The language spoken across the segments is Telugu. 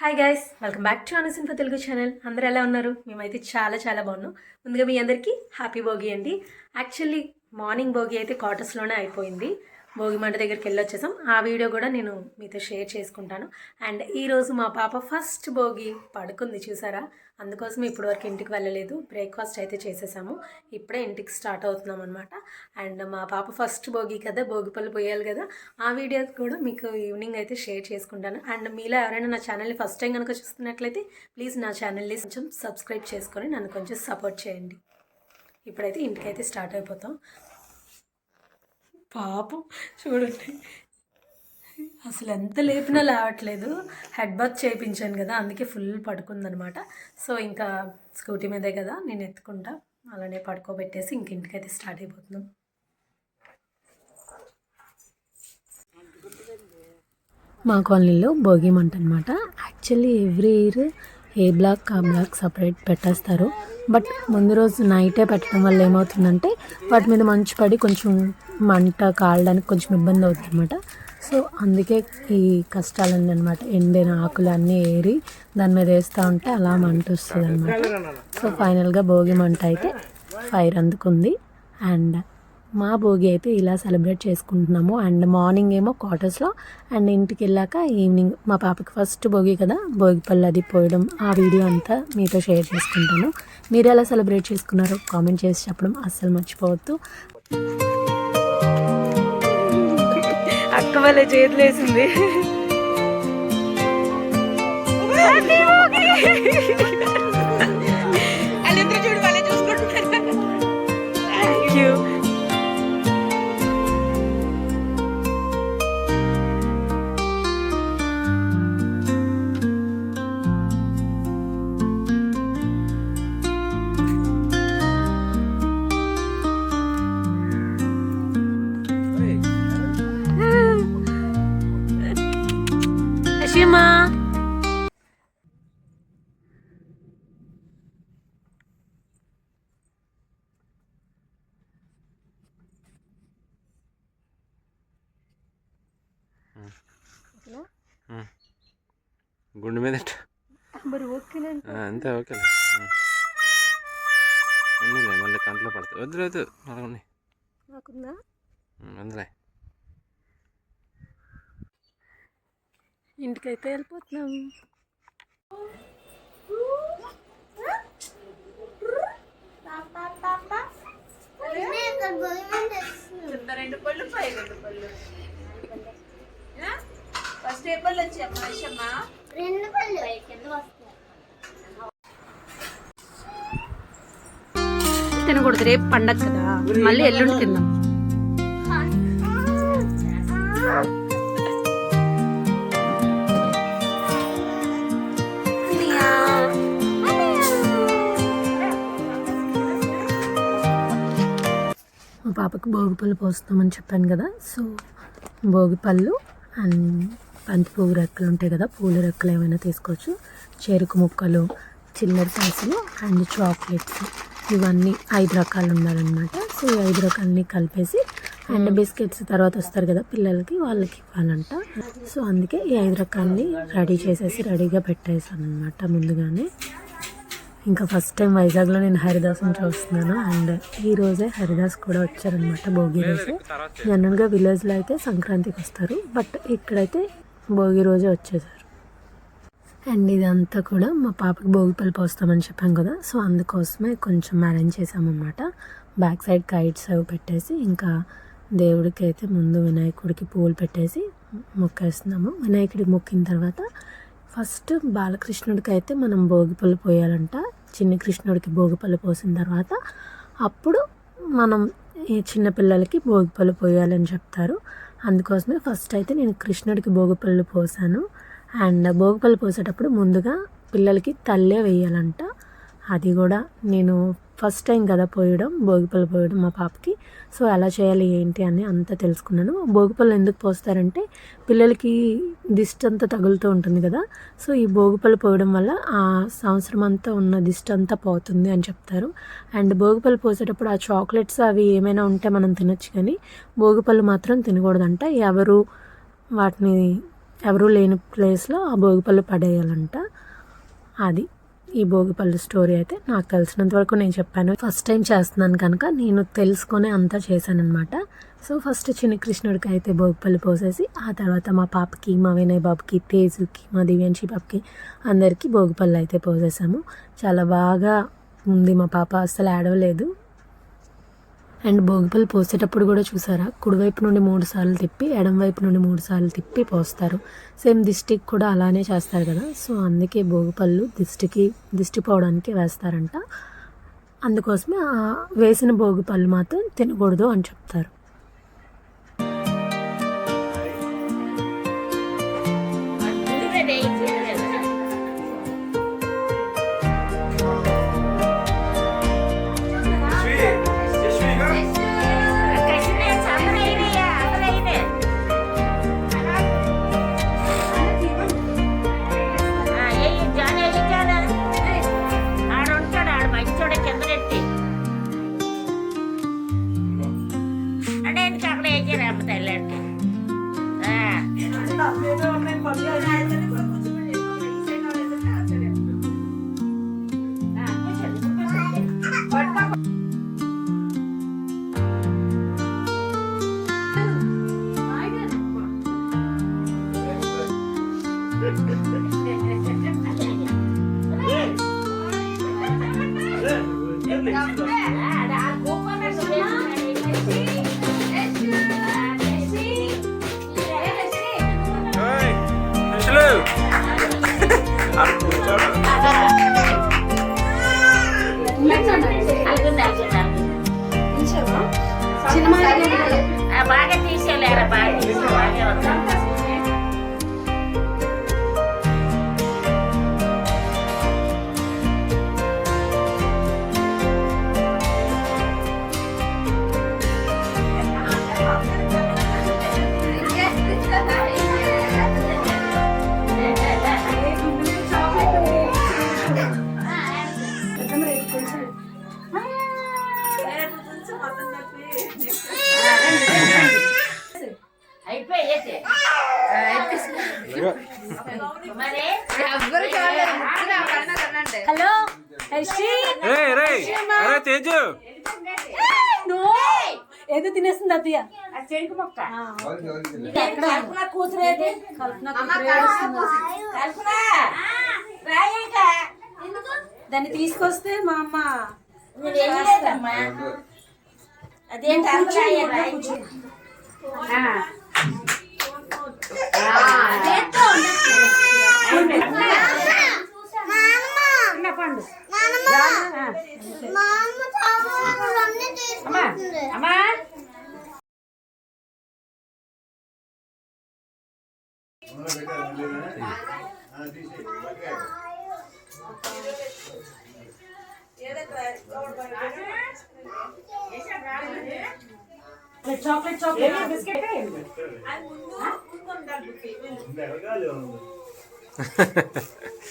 Hi guys welcome back to అనసింప Telugu channel అందరూ ఎలా ఉన్నారు? మేమైతే చాలా చాలా బాగున్నాం. ముందుగా మీ అందరికీ హ్యాపీ భోగి అండి. యాక్చువల్లీ మార్నింగ్ భోగి అయితే క్వార్టర్స్లోనే అయిపోయింది. భోగి మంట దగ్గరికి వెళ్ళొచ్చేసాం ఆ వీడియో కూడా నేను మీతో షేర్ చేసుకుంటాను. అండ్ ఈరోజు మా పాప ఫస్ట్ భోగి పడుకుంది చూసారా? అందుకోసం ఇప్పటివరకు ఇంటికి వెళ్ళలేదు. బ్రేక్ఫాస్ట్ అయితే చేసేసాము. ఇప్పుడే ఇంటికి స్టార్ట్ అవుతున్నాం అనమాట అండ్ మా పాప ఫస్ట్ భోగి కదా భోగి పళ్ళు పోయాలి కదా. ఆ వీడియో కూడా మీకు ఈవినింగ్ అయితే షేర్ చేసుకుంటాను. అండ్ మీలో ఎవరైనా నా ఛానల్ని ఫస్ట్ టైం కనుక చూస్తున్నట్లయితే ప్లీజ్ నా ఛానల్ని కొంచెం సబ్స్క్రైబ్ చేసుకొని నన్ను కొంచెం సపోర్ట్ చేయండి. ఇప్పుడైతే ఇంటికైతే స్టార్ట్ అయిపోతాం. పాపం. చూడండి. అసలు ఎంత లేపినా లేవట్లేదు. హెడ్ బాత్ చేయించాను కదా అందుకే ఫుల్ పడుకుందనమాట సో ఇంకా స్కూటీ మీదే కదా నేను ఎత్తుకుంటా. అలానే పడుకోబెట్టేసి ఇంక ఇంటికైతే స్టార్ట్ అయిపోతున్నాం. మా కాలనీలో భోగి మంట అనమాట యాక్చువల్లీ ఎవ్రీ ఇయర్ ఏ బ్లాక్ ఆ బ్లాక్ సపరేట్ పెట్టేస్తారు. బట్ ముందు రోజు నైటే పెట్టడం వల్ల ఏమవుతుందంటే వాటి మీద మంచు పడి కొంచెం మంట కాలడానికి కొంచెం ఇబ్బంది అవుతుంది అనమాట సో అందుకే ఈ కష్టాలన్నీ అనమాట ఎండిన ఆకులు అన్నీ ఏరి దాని మీద వేస్తూ ఉంటే అలా మంట వస్తుంది అనమాట సో ఫైనల్గా భోగి మంట అయితే ఫైర్ అందుకుంది. అండ్ మా భోగి అయితే ఇలా సెలబ్రేట్ చేసుకుంటున్నాము. అండ్ మార్నింగ్ ఏమో క్వార్టర్స్లో అండ్ ఇంటికి వెళ్ళాక ఈవినింగ్ మా పాపకి ఫస్ట్ భోగి కదా భోగి పళ్ళు అది పోయడం ఆ వీడియో అంతా మీతో షేర్ చేసుకుంటాను. మీరు ఎలా సెలబ్రేట్ చేసుకున్నారో కామెంట్ చేసి చెప్పడం అస్సలు మర్చిపోవద్దు. అక్క వాళ్ళ చేతులు వేసింది. వాళ్ళిద్దరు గుండె మీద. మరి ఓకేనా అంతే ఓకే. ఉందిలే మళ్ళీ కంట్లో పడతాయి వద్దు వద్దు. అలా ఉన్నాయి నాకుందా? అందులే ఇంటికైతే వెళ్ళిపోతున్నాం. కింద రెండు పళ్ళు పై రెండు పళ్ళు. ఫస్ట్ ఏ పళ్ళు. వచ్చాయమ్మా ఐషమ్మా తినకూడదు రేపు పండగ కదా. మళ్ళీ ఎల్లుండి తిందాం. మా పాపకు భోగి పళ్ళు పోస్తామని చెప్పాను కదా సో భోగి పళ్ళు అండ్ బంతి పువ్వు రెక్కలు ఉంటాయి కదా పూల రెక్కలు ఏమైనా తీసుకోవచ్చు. చెరుకు ముక్కలు చిల్లర పైసలు అండ్ చాక్లెట్స్. ఇవన్నీ ఐదు రకాలు ఉండాలన్నమాట సో ఈ ఐదు రకాలని కలిపేసి అండ్ బిస్కెట్స్ తర్వాత వస్తారు కదా పిల్లలకి వాళ్ళకి ఇవ్వాలంట. సో అందుకే ఈ ఐదు రకాలని రెడీ చేసేసి రెడీగా పెట్టేసాను అనమాట ముందుగానే. ఇంకా ఫస్ట్ టైం వైజాగ్లో నేను హరిదాస్ని చూస్తున్నాను. అండ్ ఈ రోజే హరిదాస్ కూడా వచ్చారనమాట భోగి రోజే. జనరల్గా విలేజ్లో అయితే సంక్రాంతికి వస్తారు. బట్ ఇక్కడైతే భోగి రోజే వచ్చేసారు. అండ్ ఇదంతా కూడా మా పాపకి భోగి పళ్ళు పోస్తామని చెప్పాం కదా సో అందుకోసమే కొంచెం అరేంజ్ చేసామన్నమాట బ్యాక్ సైడ్ కైట్స్ అవి పెట్టేసి ఇంకా దేవుడికి అయితే ముందు వినాయకుడికి పువ్వులు పెట్టేసి మొక్కేస్తున్నాము. వినాయకుడికి మొక్కిన తర్వాత ఫస్ట్ బాలకృష్ణుడికి అయితే మనం భోగిపళ్ళు పోయాలంట. చిన్న కృష్ణుడికి భోగిపళ్ళు పోసిన తర్వాత అప్పుడు మనం ఈ చిన్నపిల్లలకి భోగిపళ్ళు పోయాలని చెప్తారు. అందుకోసమే ఫస్ట్ అయితే నేను కృష్ణుడికి భోగిపళ్ళు పోసాను. అండ్ భోగిపళ్ళు పోసేటప్పుడు ముందుగా పిల్లలకి తల్లే వేయాలంట. అది కూడా నేను ఫస్ట్ టైం కదా పోయడం భోగిపళ్ళు పోయడం మా పాపకి. సో ఎలా చేయాలి ఏంటి అని అంతా తెలుసుకున్నాను. భోగిపళ్ళు ఎందుకు పోస్తారంటే పిల్లలకి దిష్టి అంతా తగులుతూ ఉంటుంది కదా. సో ఈ భోగిపళ్ళు పోయడం వల్ల ఆ సంవత్సరం అంతా ఉన్న దిష్టి అంతా పోతుంది అని చెప్తారు. అండ్ భోగిపళ్ళు పోసేటప్పుడు ఆ చాక్లెట్స్ అవి ఏమైనా ఉంటే మనం తినొచ్చు కానీ భోగిపళ్ళు మాత్రం తినకూడదంట. ఎవరు వాటిని ఎవరూ లేని ప్లేస్లో ఆ భోగిపళ్ళు పడేయాలంట. అది. ఈ భోగిపళ్ళు స్టోరీ అయితే నాకు తెలిసినంత వరకు నేను చెప్పాను. ఫస్ట్ టైం చేస్తున్నాను కనుక నేను తెలుసుకొని అంతా చేశాను అనమాట సో ఫస్ట్ చిన్న కృష్ణుడికి అయితే భోగిపళ్ళు పోసేసి ఆ తర్వాత మా పాపకి మా వినయ్ బాబుకి తేజుకి మా దివ్యాంశి బాబుకి అందరికీ భోగిపళ్ళు అయితే పోసేసాము. చాలా బాగా ఉంది మా పాప అస్సలు ఆడవలేదు అండ్ భోగిపళ్ళు పోసేటప్పుడు కూడా చూసారా? కుడివైపు నుండి మూడు సార్లు తిప్పి ఎడమవైపు నుండి మూడు సార్లు తిప్పి పోస్తారు. సేమ్ దిష్టికి కూడా అలానే చేస్తారు కదా? సో అందుకే భోగిపళ్ళు దిష్టికి దిష్టి పోవడానికి వేస్తారంట. అందుకోసమే వేసిన భోగిపళ్ళు మాత్రం తినకూడదు అని చెప్తారు. బాగా తేజు! ఏదో తినేస్తుంది అత్తయ్య. ఆ చెరుకు మొక్క. కల్పన కూతురేది కల్పన కల్పన రాయక దాన్ని తీసుకొస్తే మా అమ్మ వెళ్ళలేదమ్మా. అదేంటి అంత రాయరా పండు అమ్మా అమ్మా. చాక్లెట్ చాక్లెట్ బిస్కెట్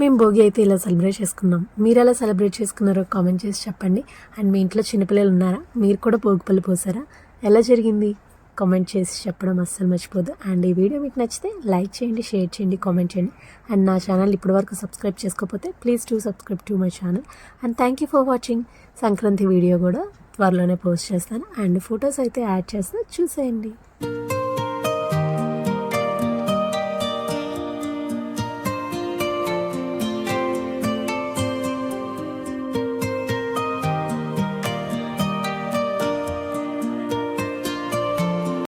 మేము భోగి అయితే ఇలా సెలబ్రేట్ చేసుకున్నాం. మీరు ఎలా సెలబ్రేట్ చేసుకున్నారో కామెంట్ చేసి చెప్పండి. అండ్ మీ ఇంట్లో చిన్నపిల్లలు ఉన్నారా? మీరు కూడా భోగి పళ్ళు పోసారా? ఎలా జరిగింది? కామెంట్ చేసి చెప్పడం అస్సలు మర్చిపోదు. అండ్ ఈ వీడియో మీకు నచ్చితే లైక్ చేయండి షేర్ చేయండి కామెంట్ చేయండి. అండ్ నా ఛానల్ ఇప్పటివరకు సబ్స్క్రైబ్ చేసుకోకపోతే please to subscribe to my channel. And thank you for watching. Sankranti video కూడా త్వరలోనే పోస్ట్ చేస్తాను. అండ్ ఫొటోస్ అయితే యాడ్ చేస్తే. చూసేయండి.